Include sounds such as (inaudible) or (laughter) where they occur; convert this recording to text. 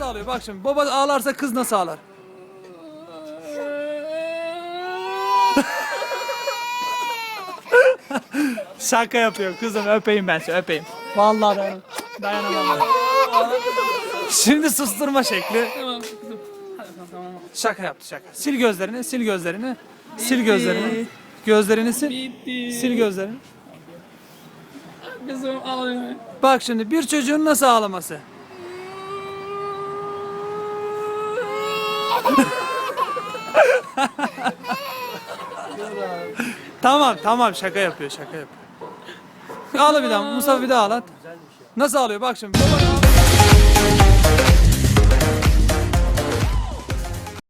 bak şimdi. Baba ağlarsa kız nasıl ağlar? (laughs) Şaka yapıyor kızım öpeyim ben seni öpeyim. Vallahi dayanamam. Dayanamam. ben. Şimdi susturma şekli. Şaka yaptı şaka. Sil gözlerini, sil gözlerini. Sil gözlerini. Gözlerini sil. Sil gözlerini. Kızım ağlıyor. Bak şimdi bir çocuğun nasıl ağlaması? Tamam tamam şaka yapıyor şaka yapıyor. Ağla bir daha Mustafa bir daha ağlat. Nasıl ağlıyor bak şimdi.